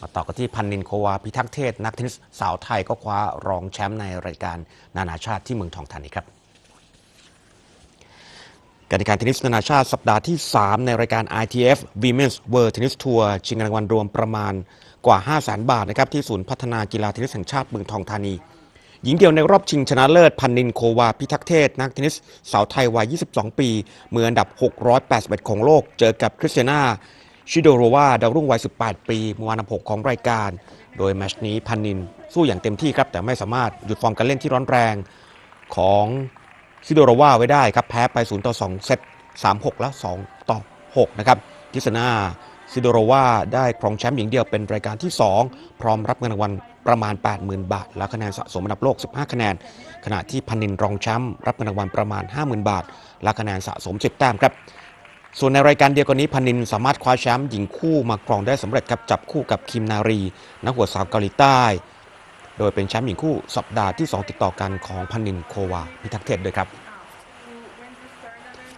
มาต่อกันที่พันนินโควาพิทักษ์เทศ นักเทนนิสสาวไทยก็คว้ารองแชมป์ในรายการนานาชาติที่เมืองทองธานีครับการแข่งขันเทนนิสนานาชาติสัปดาห์ที่ 3 ในรายการ ITF Women's World Tennis Tour ชิงรางวัลรวมประมาณกว่า 5 0 0 0 0 0บาทนะครับที่ศูนย์พัฒนากีฬาเทนนิสแห่งชาติเมืองทองธานี หญิงเดียวในรอบชิงชนะเลิศพันนินโควาพิทักษ์เทศ นักเทนนิสสาวไทยวัย 22 ปี มืออันดับ 681 ของโลก เจอกับคริสเตียนา ชิโดโรวาดาวรุ่งวัย 18 ปีมืออันดับ6ของรายการ โดยแมชนี้พันนินสู้อย่างเต็มที่ครับ แต่ไม่สามารถหยุดฟอร์มการเล่นที่ร้อนแรงของซิโดโรวาไว้ได้ครับ แพ้ไป 0 ต่อ 2 เซต 3-6 และ 2 ต่อ 6 นะครับทิสนาซิโดโรวาได้ครองแชมป์หญิงเดียวเป็นรายการที่ 2 พร้อมรับเงินรางวัลประมาณ 80,000 บาท และคะแนนสะสมอันดับโลก 15 คะแนน ขณะที่พันนินรองแชมป์รับเงินรางวัลประมาณ 50,000 บาท และคะแนนสะสม 10 แต้มครับ ส่วนในรายการเดียวกันนี้พันนินสามารถคว้าแชมป์หญิงคู่มาครองได้สำเร็จครับจับคู่กับคิมนารี นักหัวสาวเกาหลีใต้ โดยเป็นแชมป์หญิงคู่สัปดาห์ที่ 2 ติดต่อกันของพันนินโควาพิทักษ์เทศด้วยครับ